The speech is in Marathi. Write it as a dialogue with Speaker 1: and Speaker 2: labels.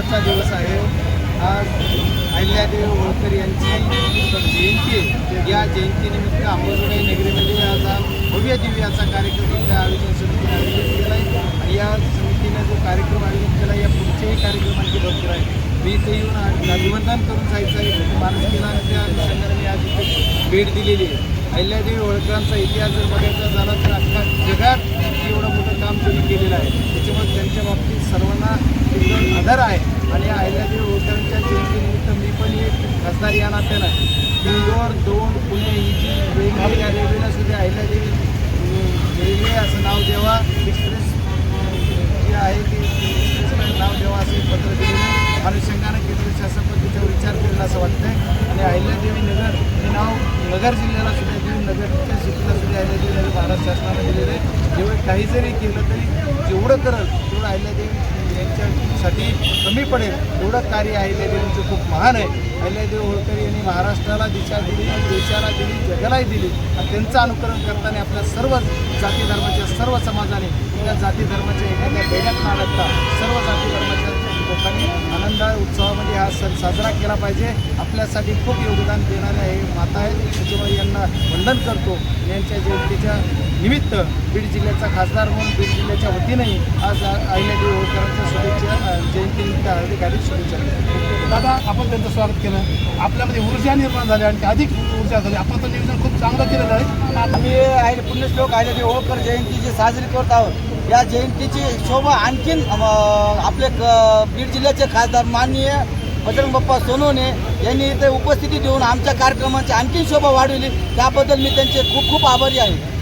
Speaker 1: आनंदाचा दिवस आहे. आज अहिल्यादेवी होळकर यांची जयंती आहे. या जयंतीनिमित्त अंबाजोगाई नगरीमध्ये आज भव्य दिव्य असा कार्यक्रम इथल्या आयोजन समितीने आयोजित केला आहे आणि या समितीने जो कार्यक्रम आयोजित केला या पुढचेही कार्यक्रमांची भरपूर आहे. मी इथे येऊन अभिवंदन करून जायचं आहे. माणुसकीला त्या अनुषंगाने मी आज इथे भेट दिलेली आहे. अहिल्यादेवी होळकरांचा इतिहास जर बघायचा झाला तर अख्खा जगात एवढं काम त्यांनी केलेलं आहे. त्याच्यामुळे त्यांच्या बाबतीत सर्वांना एकदम आदर आहे. आणि अहिल्यादेवी होळकरांच्या जयंतीनिमित्त मी पण एक खासदार या नात्यानं इंदोर दोन पुणे ही जी वेगवेगळ्या रेल्वेला सुद्धा अहिल्यादेवी रेल्वे असं नाव देवा एक्सप्रेस जी आहे ती एक्सप्रेसला नाव देवा असे पत्र दिलेलं अनुषंगानं केंद्र शासन पण त्याच्यावर विचार केलेला असं वाटतंय. आणि अहिल्यादेवी नगर हे नाव नगर जिल्ह्याला सुद्धा देऊन नगरच्या सिटीला सुद्धा अहिल्यादेवी नगर महाराष्ट्र शासनानं दिलेलं आहे. जेवढं काही जरी केलं तरी जेवढं करल तेवढं अहिल्यादेवी यांच्यासाठी कमी पडेल. एवढं कार्य अहिल्यादेवींचं खूप महान आहे. अहिल्यादेवी होळकर यांनी महाराष्ट्राला दिशा दिली देशाला दिली जगालाही दिली. आणि त्यांचं अनुकरण करताना आपल्या सर्व जाती धर्माच्या सर्व समाजाने त्या जाती धर्माच्या एखाद्या बेड्यात न लागता सर्व जाती धर्माच्या लोकांनी आनंद उत्सवामध्ये हा सण साजरा केला पाहिजे. आपल्यासाठी खूप योगदान देणाऱ्या हे माता आहेत. त्याच्यामुळे यांना वंदन करतो. यांच्या जयंतीच्या निमित्त बीड जिल्ह्याचा खासदार म्हणून बीड जिल्ह्याच्या वतीनेही आज अहिल्यादेवी होळकरांच्या शुभेच्छा जयंतीनिमित्त हार्दिक हार्दिक शुभेच्छा.
Speaker 2: दादा आपण त्यांचं स्वागत केलं. आपल्यामध्ये ऊर्जा निर्माण झाली आणि अधिक ऊर्जा झाली. आपण तर नियोजन खूप चांगलं केलेलं आहे.
Speaker 3: आम्ही आहे पुण्यश्लोक अहिल्यादेवी होळकर जयंती जी साजरी करत आहोत या जयंतीची शोभा आणखीन आपले क- बीड जिल्ह्याचे खासदार माननीय बजरंग बाप्पा सोनवणे यांनी इथे उपस्थिती देऊन आमच्या कार्यक्रमाची आणखी शोभा वाढवली. त्याबद्दल मी त्यांचे खूप खूप आभारी आहे.